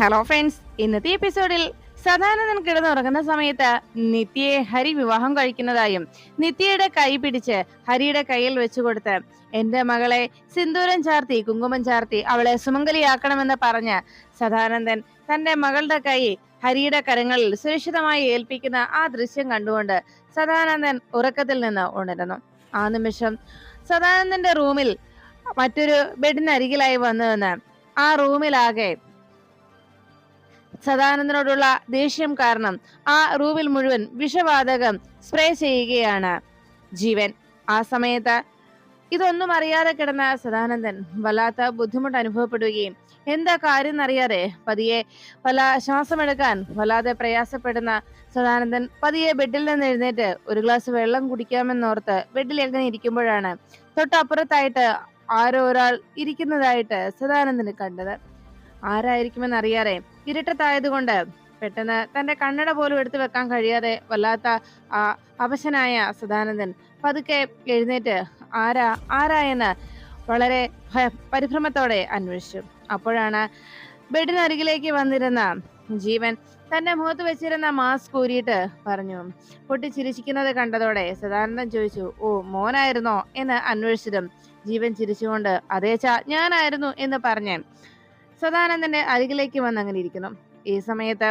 Hello friends ഇന്നത്തെ എപ്പിസോഡിൽ സദാനന്ദൻ കിടന്നുറങ്ങുന്ന സമയത്ത് നിത്യയെ ഹരി വിവാഹം കഴിക്കുന്നതായും നിത്യയുടെ കൈ പിടിച്ച് ഹരിയുടെ കയ്യിൽ വെച്ചു കൊടുത്ത് എന്റെ മകളെ സിന്ദൂരം ചാർത്തി കുങ്കുമം ചാർത്തി അവളെ സുമംഗലിയാക്കണമെന്ന് പറഞ്ഞ് സദാനന്ദൻ തന്റെ മകളുടെ കൈ ഹരിയുടെ കരങ്ങളിൽ സുരക്ഷിതമായി ഏൽപ്പിക്കുന്ന ആ ദൃശ്യം കണ്ടുകൊണ്ട് സദാനന്ദൻ ഉറക്കത്തിൽ നിന്ന് ഉണരുന്നു. ആ നിമിഷം സദാനന്ദന്റെ റൂമിൽ മറ്റൊരു ബെഡിനരികിലായി വന്നു ആ റൂമിലാകെ സദാനന്ദനോടുള്ള ദേഷ്യം കാരണം ആ റൂമിൽ മുഴുവൻ വിഷവാതകം സ്പ്രേ ചെയ്യുകയാണ് ജീവൻ. ആ സമയത്ത് ഇതൊന്നും അറിയാതെ കിടന്ന സദാനന്ദൻ വല്ലാത്ത ബുദ്ധിമുട്ട് അനുഭവപ്പെടുകയും എന്താ കാര്യം എന്നറിയാതെ പതിയെ പല ശ്വാസമെടുക്കാൻ വല്ലാതെ പ്രയാസപ്പെടുന്ന സദാനന്ദൻ പതിയെ ബെഡിൽ നിന്ന് എഴുന്നേറ്റ് ഒരു ഗ്ലാസ് വെള്ളം കുടിക്കാമെന്നോർത്ത് ബെഡിൽ എങ്ങനെ ഇരിക്കുമ്പോഴാണ് തൊട്ടപ്പുറത്തായിട്ട് ആരോ ഒരാൾ ഇരിക്കുന്നതായിട്ട് സദാനന്ദന് കണ്ടത്. ആരായിരിക്കുമെന്ന് അറിയാതെ ഇരുട്ടത്തായതുകൊണ്ട് പെട്ടെന്ന് തന്റെ കണ്ണട പോലും എടുത്തു വെക്കാൻ കഴിയാതെ വല്ലാത്ത അവശനായ സദാനന്ദൻ പതുക്കെ എഴുന്നേറ്റ് ആരാ ആരാ എന്ന് വളരെ പരിഭ്രമത്തോടെ അന്വേഷിച്ചു. അപ്പോഴാണ് ബെഡിനരികിലേക്ക് വന്നിരുന്ന ജീവൻ തന്റെ മുഖത്ത് വെച്ചിരുന്ന മാസ്ക് ഊരിയിട്ട് പറഞ്ഞു. പൊട്ടിച്ചിരിക്കുന്നത് കണ്ടതോടെ സദാനന്ദൻ ചോദിച്ചു ഓ മോനായിരുന്നോ? എന്ന് അന്വേഷിച്ചതും ജീവൻ ചിരിച്ചുകൊണ്ട് അതേച്ചാ ഞാനായിരുന്നു എന്ന് പറഞ്ഞ് സദാനന്ദന്റെ അരികിലേക്ക് വന്ന് അങ്ങനെ ഇരിക്കുന്നു ഈ സമയത്ത്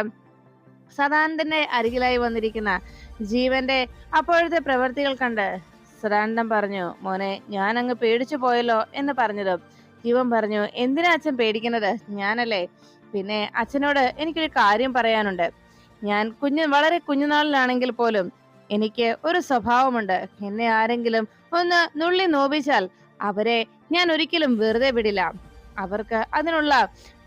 സദാനന്ദന്റെ അരികിലായി വന്നിരിക്കുന്ന ജീവന്റെ അപ്പോഴത്തെ പ്രവൃത്തികൾ കണ്ട് സദാനന്ദൻ പറഞ്ഞു മോനെ ഞാൻ അങ്ങ് പേടിച്ചു പോയല്ലോ എന്ന് പറഞ്ഞതും ജീവൻ പറഞ്ഞു എന്തിനാ അച്ഛൻ പേടിക്കുന്നത്? ഞാനല്ലേ? പിന്നെ അച്ഛനോട് എനിക്കൊരു കാര്യം പറയാനുണ്ട്. ഞാൻ കുഞ്ഞു വളരെ കുഞ്ഞുനാളിലാണെങ്കിൽ പോലും എനിക്ക് ഒരു സ്വഭാവമുണ്ട്. എന്നെ ആരെങ്കിലും ഒന്ന് നുള്ളി നോപിച്ചാൽ അവരെ ഞാൻ ഒരിക്കലും വെറുതെ വിടില്ല. അവർക്ക് അതിനുള്ള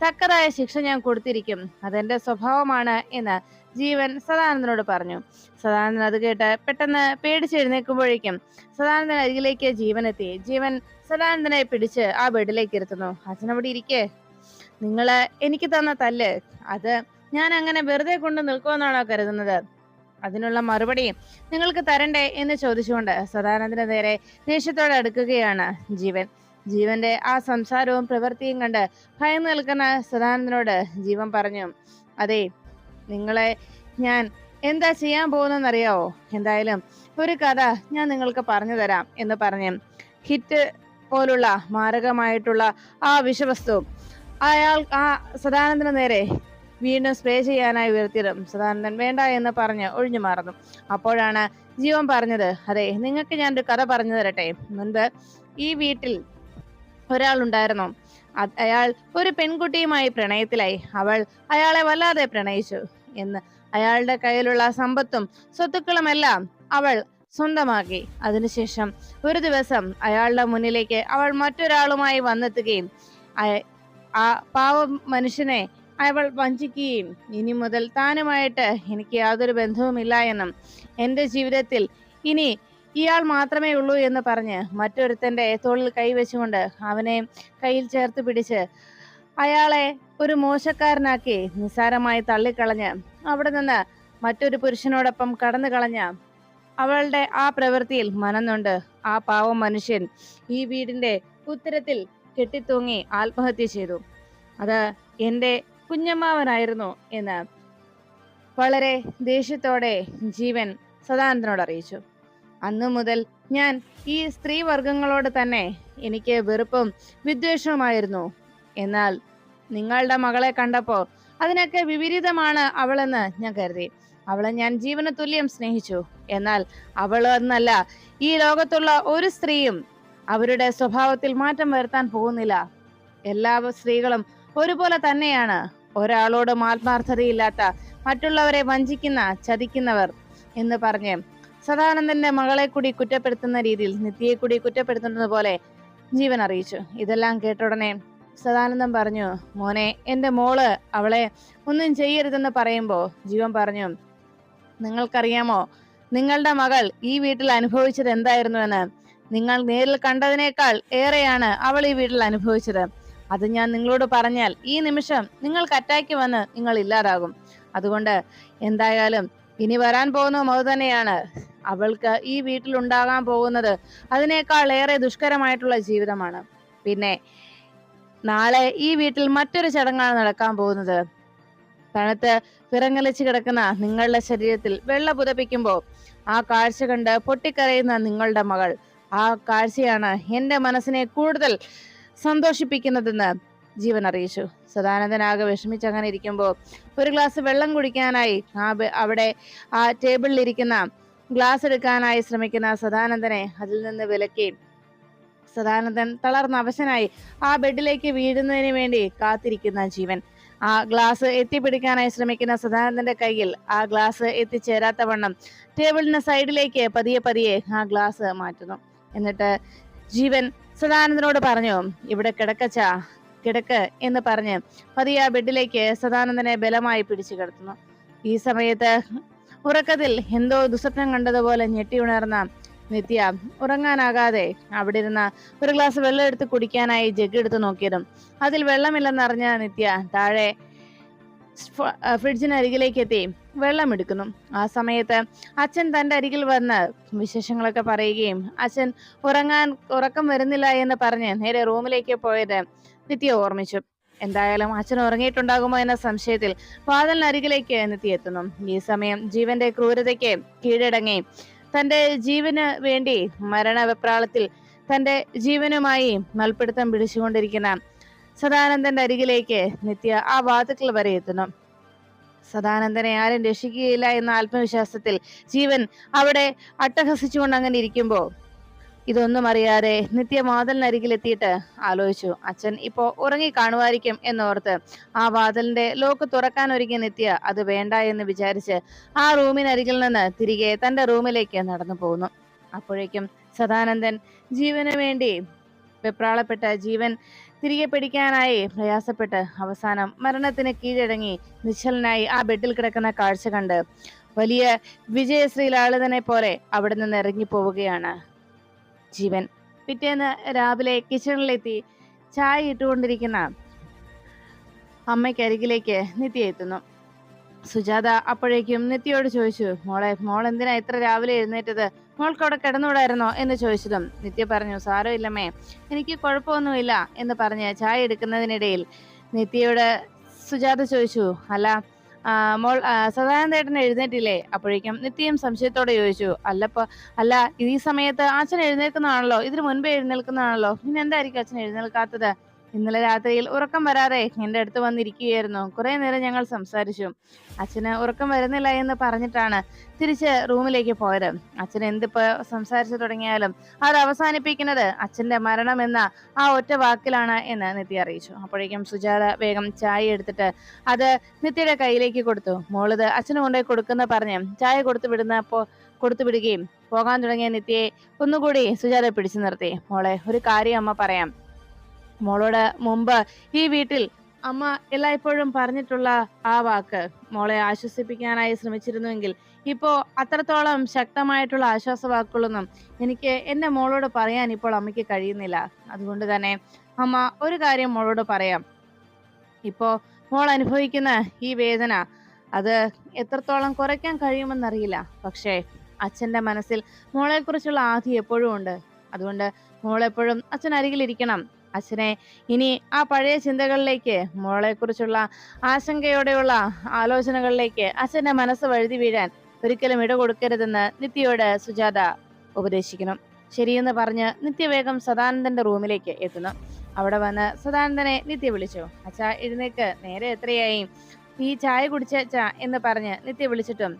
തക്കതായ ശിക്ഷ ഞാൻ കൊടുത്തിരിക്കും. അതെന്റെ സ്വഭാവമാണ് എന്ന് ജീവൻ സദാനന്ദനോട് പറഞ്ഞു. സദാനന്ദൻ അത് കേട്ട് പെട്ടെന്ന് പേടിച്ചെഴുന്നേൽക്കുമ്പോഴേക്കും സദാനന്ദൻ അരികിലേക്ക് ജീവൻ എത്തി ജീവൻ സദാനന്ദനെ പിടിച്ച് ആ ബെഡിലേക്ക് ഇരുത്തുന്നു. അച്ഛനവിടെ ഇരിക്കേ. നിങ്ങൾ എനിക്ക് തന്ന തല്ല്. അത് ഞാൻ അങ്ങനെ വെറുതെ കൊണ്ട് നിൽക്കുമെന്നാണോ കരുതുന്നത്? അതിനുള്ള മറുപടി നിങ്ങൾക്ക് തരണ്ടേ? എന്ന് ചോദിച്ചുകൊണ്ട് സദാനന്ദന് നേരെ ദേഷ്യത്തോടെ അടുക്കുകയാണ് ജീവൻ. ജീവന്റെ ആ സംസാരവും പ്രവൃത്തിയും കണ്ട് ഭയം നിൽക്കുന്ന സദാനന്ദനോട് ജീവൻ പറഞ്ഞു അതെ നിങ്ങളെ ഞാൻ എന്താ ചെയ്യാൻ പോകുന്നറിയാവോ എന്തായാലും ഒരു കഥ ഞാൻ നിങ്ങൾക്ക് പറഞ്ഞു തരാം എന്ന് പറഞ്ഞു ഹിറ്റ് പോലുള്ള മാരകമായിട്ടുള്ള ആ വിഷവസ്തു അയാൾ ആ സദാനന്ദന് നേരെ വീണ്ടും സ്പ്രേ ചെയ്യാനായി ഉയർത്തിയതും സദാനന്ദൻ വേണ്ട എന്ന് പറഞ്ഞ് ഒഴിഞ്ഞു മാറുന്നു. അപ്പോഴാണ് ജീവൻ പറഞ്ഞത് അതെ നിങ്ങൾക്ക് ഞാനൊരു കഥ പറഞ്ഞു തരട്ടെ. മുൻപ് ഈ വീട്ടിൽ ഒരാളുണ്ടായിരുന്നു. അയാൾ ഒരു പെൺകുട്ടിയുമായി പ്രണയത്തിലായി. അവൾ അയാളെ വല്ലാതെ പ്രണയിച്ചു എന്ന്. അയാളുടെ കയ്യിലുള്ള സമ്പത്തും സ്വത്തുക്കളുമെല്ലാം അവൾ സ്വന്തമാക്കി. അതിനുശേഷം ഒരു ദിവസം അയാളുടെ മുന്നിലേക്ക് അവൾ മറ്റൊരാളുമായി വന്നെത്തുകയും ആ പാവ മനുഷ്യനെ അവൾ വഞ്ചിക്കുകയും ഇനി മുതൽ താനുമായിട്ട് എനിക്ക് യാതൊരു ബന്ധവുമില്ല എന്നും എന്റെ ജീവിതത്തിൽ ഇനി ഇയാൾ മാത്രമേ ഉള്ളൂ എന്ന് പറഞ്ഞ് മറ്റൊരുത്തന്റെ തോളിൽ കൈവച്ചുകൊണ്ട് അവനെ കയ്യിൽ ചേർത്ത് പിടിച്ച് അയാളെ ഒരു മോശക്കാരനാക്കി നിസ്സാരമായി തള്ളിക്കളഞ്ഞ് അവിടെ നിന്ന് മറ്റൊരു പുരുഷനോടൊപ്പം കടന്നു കളഞ്ഞ അവളുടെ ആ പ്രവൃത്തിയിൽ മനന്നുണ്ട് ആ പാവം മനുഷ്യൻ ഈ വീടിന്റെ ഉത്തരത്തിൽ കെട്ടിത്തൂങ്ങി ആത്മഹത്യ ചെയ്തു. അത് എന്റെ കുഞ്ഞമ്മാവനായിരുന്നു എന്ന് വളരെ ദേഷ്യത്തോടെ ജീവൻ സദാനന്ദനോട് അറിയിച്ചു. അന്നു മുതൽ ഞാൻ ഈ സ്ത്രീ വർഗങ്ങളോട് തന്നെ എനിക്ക് വെറുപ്പും വിദ്വേഷവുമായിരുന്നു. എന്നാൽ നിങ്ങളുടെ മകളെ കണ്ടപ്പോൾ അതിനൊക്കെ വിപരീതമാണ് അവളെന്ന് ഞാൻ കരുതി. അവളെ ഞാൻ ജീവന തുല്യം സ്നേഹിച്ചു. എന്നാൽ അവൾ എന്നല്ല ഈ ലോകത്തുള്ള ഒരു സ്ത്രീയും അവരുടെ സ്വഭാവത്തിൽ മാറ്റം വരുത്താൻ പോകുന്നില്ല. എല്ലാ സ്ത്രീകളും ഒരുപോലെ തന്നെയാണ്. ഒരാളോടും ആത്മാർത്ഥതയില്ലാത്ത മറ്റുള്ളവരെ വഞ്ചിക്കുന്ന ചതിക്കുന്നവർ എന്ന് പറഞ്ഞ് സദാനന്ദന്റെ മകളെ കൂടി കുറ്റപ്പെടുത്തുന്ന രീതിയിൽ നിത്യയെ കൂടി കുറ്റപ്പെടുത്തുന്നത് പോലെ ജീവൻ അറിയിച്ചു. ഇതെല്ലാം കേട്ട ഉടനെ സദാനന്ദൻ പറഞ്ഞു മോനെ എന്റെ മോൾ അവളെ ഒന്നും ചെയ്യരുതെന്ന് പറയുമ്പോ ജീവൻ പറഞ്ഞു നിങ്ങൾക്കറിയാമോ നിങ്ങളുടെ മകൾ ഈ വീട്ടിൽ അനുഭവിച്ചത് എന്തായിരുന്നുവെന്ന് നിങ്ങൾ നേരിൽ കണ്ടതിനേക്കാൾ ഏറെയാണ് അവൾ ഈ വീട്ടിൽ അനുഭവിച്ചത്. അത് ഞാൻ നിങ്ങളോട് പറഞ്ഞാൽ ഈ നിമിഷം നിങ്ങൾക്ക് അറ്റാക്ക് വന്ന് നിങ്ങൾ ഇല്ലാതാകും. അതുകൊണ്ട് എന്തായാലും ഇനി വരാൻ പോകുന്ന അത് തന്നെയാണ് അവൾക്ക് ഈ വീട്ടിൽ ഉണ്ടാകാൻ പോകുന്നത് അതിനേക്കാൾ ഏറെ ദുഷ്കരമായിട്ടുള്ള ജീവിതമാണ്. പിന്നെ നാളെ ഈ വീട്ടിൽ മറ്റൊരു ചടങ്ങാണ് നടക്കാൻ പോകുന്നത്. തണുത്ത് വിറങ്ങലിച്ച് കിടക്കുന്ന നിങ്ങളുടെ ശരീരത്തിൽ വെള്ള പുതപ്പിക്കുമ്പോൾ ആ കാഴ്ച കണ്ട് പൊട്ടിക്കരയുന്ന നിങ്ങളുടെ മകൾ. ആ കാഴ്ചയാണ് എന്റെ മനസ്സിനെ കൂടുതൽ സന്തോഷിപ്പിക്കുന്നതെന്ന് ജീവൻ അറിയിച്ചു. സദാനന്ദനാകെ വിഷമിച്ച് അങ്ങനെ ഇരിക്കുമ്പോൾ ഒരു ഗ്ലാസ് വെള്ളം കുടിക്കാനായി ആ അവിടെ ആ ടേബിളിൽ ഇരിക്കുന്ന ഗ്ലാസ് എടുക്കാനായി ശ്രമിക്കുന്ന സദാനന്ദനെ അതിൽ നിന്ന് വിലക്കി. സദാനന്ദൻ തളർന്ന അവശനായി. ആ ബെഡിലേക്ക് വീഴുന്നതിന് വേണ്ടി കാത്തിരിക്കുന്ന ജീവൻ. ആ ഗ്ലാസ് എത്തിപ്പിടിക്കാനായി ശ്രമിക്കുന്ന സദാനന്ദന്റെ കയ്യിൽ ആ ഗ്ലാസ് എത്തിച്ചേരാത്ത വണ്ണം ടേബിളിന് സൈഡിലേക്ക് പതിയെ പതിയെ ആ ഗ്ലാസ് മാറ്റുന്നു. എന്നിട്ട് ജീവൻ സദാനന്ദനോട് പറഞ്ഞു ഇവിടെ കിടക്കച്ച കിടക്ക് എന്ന് പറഞ്ഞ് പതിയെ ബെഡിലേക്ക് സദാനന്ദനെ ബലമായി പിടിച്ചു കിടത്തുന്നു. ഈ സമയത്ത് ഉറക്കത്തിൽ എന്തോ ദുസ്വപ്നം കണ്ടതുപോലെ ഞെട്ടി ഉണർന്ന നിത്യ ഉറങ്ങാനാകാതെ അവിടെ ഇരുന്ന ഒരു ഗ്ലാസ് വെള്ളം എടുത്ത് കുടിക്കാനായി ജഗ് എടുത്ത് നോക്കിയതും അതിൽ വെള്ളമില്ലെന്നറിഞ്ഞ നിത്യ താഴെ ഫ്രിഡ്ജിനരികിലേക്ക് എത്തി വെള്ളം എടുക്കുന്നു. ആ സമയത്ത് അച്ഛൻ തന്റെ അരികിൽ വന്ന് വിശേഷങ്ങളൊക്കെ പറയുകയും അച്ഛൻ ഉറങ്ങാൻ ഉറക്കം വരുന്നില്ല എന്ന് പറഞ്ഞ് നേരെ റൂമിലേക്ക് പോയത് നിത്യ ഓർമ്മിച്ചു. എന്തായാലും അച്ഛൻ ഉറങ്ങിയിട്ടുണ്ടാകുമോ എന്ന സംശയത്തിൽ വാതിലിനരികിലേക്ക് എത്തിയെത്തുന്നു ഈ സമയം ജീവന്റെ ക്രൂരതയ്ക്ക് കീഴടങ്ങി. തന്റെ ജീവന് വേണ്ടി മരണവെപ്രാളത്തിൽ തന്റെ ജീവനുമായി മൽപ്പിടുത്തം പിടിച്ചുകൊണ്ടിരിക്കുന്ന സദാനന്ദന്റെ അരികിലേക്ക് നിത്യ ആ വാതുക്കൾ വരെ എത്തുന്നു. സദാനന്ദനെ ആരും രക്ഷിക്കുകയില്ല എന്ന ആത്മവിശ്വാസത്തിൽ ജീവൻ അവിടെ അട്ടഹസിച്ചുകൊണ്ട് അങ്ങനെ ഇരിക്കുമ്പോൾ ഇതൊന്നും അറിയാതെ നിത്യ വാതിലിനരികിലെത്തിയിട്ട് ആലോചിച്ചു. അച്ഛൻ ഇപ്പോ ഉറങ്ങി കാണുമായിരിക്കും എന്നോർത്ത് ആ വാതിലിന്റെ ലോക്ക് തുറക്കാൻ ഒരുങ്ങി നിത്യ അത് വേണ്ട എന്ന് വിചാരിച്ച് ആ റൂമിനരികിൽ നിന്ന് തിരികെ തന്റെ റൂമിലേക്ക് നടന്നു പോകുന്നു അപ്പോഴേക്കും സദാനന്ദൻ ജീവന് വേണ്ടി വെപ്രാളപ്പെട്ട ജീവൻ തിരികെ പിടിക്കാനായി പ്രയാസപ്പെട്ട് അവസാനം മരണത്തിന് കീഴടങ്ങി നിശ്ചലനായി ആ ബെഡിൽ കിടക്കുന്ന കാഴ്ച കണ്ട് വലിയ വിജയശ്രീലാളിതനെ പോലെ അവിടെ നിന്ന് ഇറങ്ങി പോവുകയാണ് ജീവൻ. പിറ്റേന്ന് രാവിലെ കിച്ചണിലെത്തി ചായ ഇട്ടുകൊണ്ടിരിക്കുന്ന അമ്മയ്ക്കരികിലേക്ക് നിത്യ എത്തുന്നു. സുജാത അപ്പോഴേക്കും നിത്യയോട് ചോദിച്ചു മോളെ മോൾ എന്തിനാ ഇത്ര രാവിലെ എഴുന്നേറ്റത്? മോൾക്ക് അവിടെ കിടന്നുകൂടായിരുന്നോ? എന്ന് ചോദിച്ചതും നിത്യ പറഞ്ഞു സാരമില്ലമ്മേ എനിക്ക് കുഴപ്പമൊന്നുമില്ല എന്ന് പറഞ്ഞ് ചായ എടുക്കുന്നതിനിടയിൽ നിത്യയോട് സുജാത ചോദിച്ചു അല്ല മോൾ സദാനന്ദ സദാനന്ദേട്ടൻ എഴുന്നേറ്റില്ലേ? അപ്പോഴേക്കും നിത്യം സംശയത്തോടെ ചോദിച്ചു അല്ലപ്പോ അല്ല ഈ സമയത്ത് അച്ഛൻ എഴുന്നേൽക്കുന്നതാണല്ലോ? ഇതിനു മുൻപേ എഴുന്നേൽക്കുന്നതാണല്ലോ? പിന്നെ എന്തായിരിക്കും അച്ഛൻ എഴുന്നേൽക്കാത്തത്? ഇന്നലെ രാത്രിയിൽ ഉറക്കം വരാതെ എന്റെ അടുത്ത് വന്നിരിക്കുകയായിരുന്നു. കുറെ നേരം ഞങ്ങൾ സംസാരിച്ചു. അച്ഛന് ഉറക്കം വരുന്നില്ല എന്ന് പറഞ്ഞിട്ടാണ് തിരിച്ച് റൂമിലേക്ക് പോയത്. അച്ഛൻ എന്തിപ്പോ സംസാരിച്ചു തുടങ്ങിയാലും അത് അവസാനിപ്പിക്കുന്നത് അച്ഛന്റെ മരണം എന്ന ആ ഒറ്റ വാക്കിലാണ് എന്ന് നിത്യ അറിയിച്ചു. അപ്പോഴേക്കും സുജാത വേഗം ചായ എടുത്തിട്ട് അത് നിത്യയുടെ കയ്യിലേക്ക് കൊടുത്തു. മോളിത് അച്ഛന് കൊണ്ടുപോയി കൊടുക്കുന്ന പറഞ്ഞ് ചായ കൊടുത്തു വിടുന്നപ്പോ കൊടുത്തു വിടുകയും പോകാൻ തുടങ്ങിയ നിത്യയെ ഒന്നുകൂടി സുജാത പിടിച്ചു നിർത്തി. മോളെ ഒരു കാര്യം അമ്മ പറയാം. മോളോട് മുമ്പ് ഈ വീട്ടിൽ അമ്മ എല്ലായ്പ്പോഴും പറഞ്ഞിട്ടുള്ള ആ വാക്ക് മോളെ ആശ്വസിപ്പിക്കാനായി ശ്രമിച്ചിരുന്നുവെങ്കിൽ ഇപ്പോ അത്രത്തോളം ശക്തമായിട്ടുള്ള ആശ്വാസ വാക്കുകളൊന്നും എനിക്ക് എന്റെ മോളോട് പറയാൻ ഇപ്പോൾ അമ്മയ്ക്ക് കഴിയുന്നില്ല. അതുകൊണ്ട് തന്നെ അമ്മ ഒരു കാര്യം മോളോട് പറയാം. ഇപ്പോ മോൾ അനുഭവിക്കുന്ന ഈ വേദന അത് എത്രത്തോളം കുറയ്ക്കാൻ കഴിയുമെന്നറിയില്ല. പക്ഷേ അച്ഛന്റെ മനസ്സിൽ മോളെക്കുറിച്ചുള്ള ആധി എപ്പോഴും ഉണ്ട്. അതുകൊണ്ട് മോളെപ്പോഴും അച്ഛൻ അരികിലിരിക്കണം അച്ഛനെ ഇനി ആ പഴയ ചിന്തകളിലേക്ക് മോളെക്കുറിച്ചുള്ള ആശങ്കയോടെയുള്ള ആലോചനകളിലേക്ക് അച്ഛന്റെ മനസ്സ് വഴുതി വീഴാൻ ഒരിക്കലും ഇട കൊടുക്കരുതെന്ന് നിത്യയോട് സുജാത ഉപദേശിക്കണം ശരിയെന്ന് പറഞ്ഞ് നിത്യവേഗം സദാനന്ദന്റെ റൂമിലേക്ക് എത്തുന്നു. അവിടെ വന്ന് സദാനന്ദനെ നിത്യ വിളിച്ചു. അച്ഛാ എഴുന്നേക്ക്. നേരെ എത്രയായി? ഈ ചായ കുടിച്ച എന്ന് പറഞ്ഞ് നിത്യ വിളിച്ചിട്ടും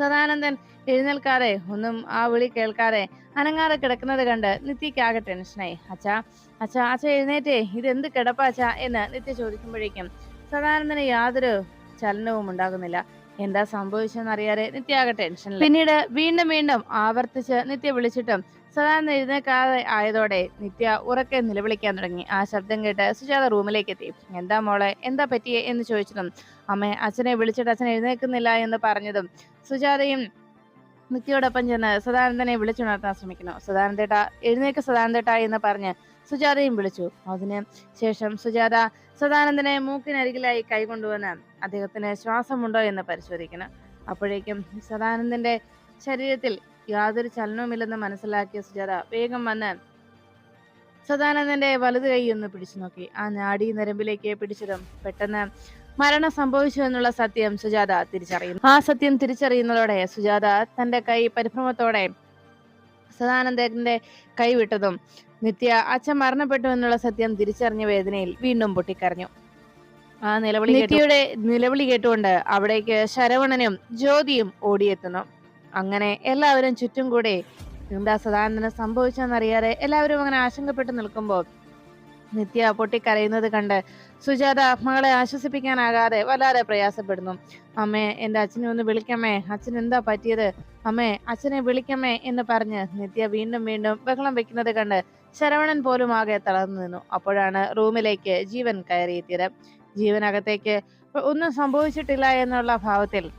സദാനന്ദൻ എഴുന്നേൽക്കാതെ ഒന്നും ആ വിളി കേൾക്കാതെ അനങ്ങാതെ കിടക്കുന്നത് കണ്ട് നിത്യക്കാകെ ടെൻഷനായി. അച്ഛാ അച്ഛാ അച്ഛ എഴുന്നേറ്റേ. ഇത് എന്ത് കിടപ്പാ അച്ഛാ? എന്ന് നിത്യ ചോദിക്കുമ്പോഴേക്കും സദാനന്ദന് യാതൊരു ചലനവും ഉണ്ടാകുന്നില്ല. എന്താ സംഭവിച്ചെന്നറിയാതെ നിത്യാകെ ടെൻഷനിൽ പിന്നീട് വീണ്ടും വീണ്ടും ആവർത്തിച്ച് നിത്യ വിളിച്ചിട്ടും സദാനന്ദൻ എഴുന്നേക്കാതെ ആയതോടെ നിത്യ ഉറക്കെ നിലവിളിക്കാൻ തുടങ്ങി. ആ ശബ്ദം കേട്ട് സുജാത റൂമിലേക്ക് എത്തി എന്താ മോളെ? എന്താ പറ്റിയേ? എന്ന് ചോദിച്ചതും അമ്മ അച്ഛനെ വിളിച്ചിട്ട് അച്ഛൻ എഴുന്നേൽക്കുന്നില്ല എന്ന് പറഞ്ഞതും സുജാതയും നിത്യയോടൊപ്പം ചെന്ന് സദാനന്ദനെ വിളിച്ചുണർത്താൻ ശ്രമിക്കുന്നു. സദാനന്ദേട്ട എഴുന്നേക്ക് സദാനന്ദേട്ട എന്ന് പറഞ്ഞ് സുജാതയും വിളിച്ചു. അതിന് ശേഷം സുജാത സദാനന്ദനെ മൂക്കിനരികിലായി കൈകൊണ്ടുവന്ന് അദ്ദേഹത്തിന് ശ്വാസമുണ്ടോ എന്ന് പരിശോധിക്കുന്നു. അപ്പോഴേക്കും സദാനന്ദന്റെ ശരീരത്തിൽ യാതൊരു ചലനവുമില്ലെന്ന് മനസ്സിലാക്കിയ സുജാത വേഗം വന്ന് സദാനന്ദന്റെ വലതു കൈ ഒന്ന് പിടിച്ചു നോക്കി. ആ നാടി നരമ്പിലേക്ക് പിടിച്ചതും പെട്ടെന്ന് മരണം സംഭവിച്ചു എന്നുള്ള സത്യം സുജാത തിരിച്ചറിയുന്നു. ആ സത്യം തിരിച്ചറിയുന്നതോടെ സുജാത തന്റെ കൈ പരിഭ്രമത്തോടെ സദാനന്ദന്റെ കൈ വിട്ടതും നിത്യ അച്ഛൻ മരണപ്പെട്ടു എന്നുള്ള സത്യം തിരിച്ചറിഞ്ഞ വേദനയിൽ വീണ്ടും പൊട്ടിക്കരഞ്ഞു. ആ നിലവിളി നിത്യയുടെ നിലവിളി കേട്ടുകൊണ്ട് അവിടേക്ക് ശരവണനും ജ്യോതിയും ഓടിയെത്തുന്നു. അങ്ങനെ എല്ലാവരും ചുറ്റും കൂടെ എന്താ സദാനന്ദന് സംഭവിച്ചെന്നറിയാതെ എല്ലാവരും അങ്ങനെ ആശങ്കപ്പെട്ട് നിൽക്കുമ്പോൾ നിത്യ പൊട്ടിക്കരയുന്നത് കണ്ട് സുജാത മകളെ ആശ്വസിപ്പിക്കാനാകാതെ വല്ലാതെ പ്രയാസപ്പെടുന്നു. അമ്മേ എന്റെ അച്ഛനെ ഒന്ന് വിളിക്കമ്മേ. അച്ഛൻ എന്താ പറ്റിയത്? അമ്മേ അച്ഛനെ വിളിക്കമ്മേ എന്ന് പറഞ്ഞ് നിത്യ വീണ്ടും വീണ്ടും ബഹളം വെക്കുന്നത് കണ്ട് ശരവണൻ പോലും ആകെ തളർന്നു നിന്നു. അപ്പോഴാണ് റൂമിലേക്ക് ജീവൻ കയറിയെത്തിയത്. ജീവനകത്തേക്ക് ഒന്നും സംഭവിച്ചിട്ടില്ല എന്നുള്ള ഭാവത്തിൽ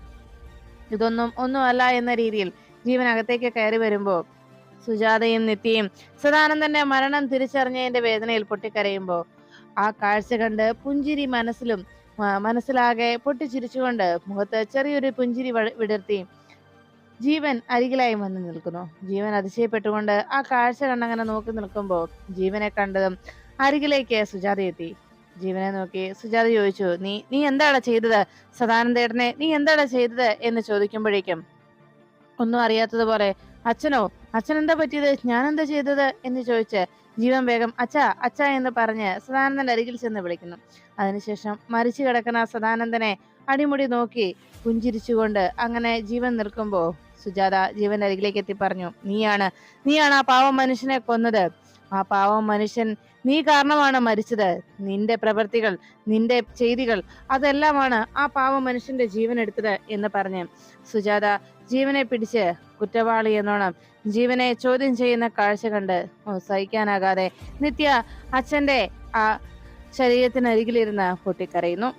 ഇതൊന്നും ഒന്നുമല്ല എന്ന രീതിയിൽ ജീവനകത്തേക്ക് കയറി വരുമ്പോൾ സുജാതയും നിത്യയും സദാനന്ദന്റെ മരണം തിരിച്ചറിഞ്ഞതിന്റെ വേദനയിൽ പൊട്ടിക്കരയുമ്പോൾ ആ കാഴ്ച കണ്ട് പുഞ്ചിരി മനസ്സിലും മനസ്സിലാകെ പൊട്ടിച്ചിരിച്ചുകൊണ്ട് മുഖത്ത് ചെറിയൊരു പുഞ്ചിരി വിടർത്തി ജീവൻ അരികിലായി വന്ന് നിൽക്കുന്നു. ജീവൻ അതിശയപ്പെട്ടുകൊണ്ട് ആ കാഴ്ച കണ്ടങ്ങനെ നോക്കി നിൽക്കുമ്പോൾ ജീവനെ കണ്ടതും അരികിലേക്ക് സുജാത എത്തി. ജീവനെ നോക്കി സുജാത ചോദിച്ചു നീ നീ എന്താടാ ചെയ്തത്? സദാനന്ദേടനെ നീ എന്താടാ ചെയ്തത്? എന്ന് ചോദിക്കുമ്പോഴേക്കും ഒന്നും അറിയാത്തതുപോലെ അച്ഛനോ അച്ഛൻ എന്താ പറ്റിയത്? ഞാൻ എന്താ ചെയ്തത്? എന്ന് ചോദിച്ച് ജീവൻ വേഗം അച്ഛ അച്ഛ എന്ന് പറഞ്ഞ് സദാനന്ദന്റെ അരികിൽ ചെന്ന് വിളിക്കുന്നു. അതിനുശേഷം മരിച്ചു കിടക്കുന്ന സദാനന്ദനെ അടിമുടി നോക്കി പുഞ്ചിരിച്ചുകൊണ്ട് അങ്ങനെ ജീവൻ നിൽക്കുമ്പോൾ സുജാത ജീവൻ അരികിലേക്ക് എത്തി പറഞ്ഞു നീയാണ് നീയാണ് ആ പാവം മനുഷ്യനെ കൊന്നത്. ആ പാവം മനുഷ്യൻ നീ കാരണമാണ് മരിച്ചത്. നിന്റെ പ്രവൃത്തികൾ നിന്റെ ചെയ്തികൾ അതെല്ലാമാണ് ആ പാവം മനുഷ്യന്റെ ജീവൻ എടുത്തത് എന്ന് പറഞ്ഞ് സുജാത ജീവനെ പിടിച്ച് കുറ്റവാളി എന്നോണം ജീവനെ ചോദ്യം ചെയ്യുന്ന കാഴ്ച കണ്ട് സഹിക്കാനാകാതെ നിത്യ അച്ഛന്റെ ആ ശരീരത്തിനരികിലിരുന്ന് പൊട്ടിക്കരയുന്നു.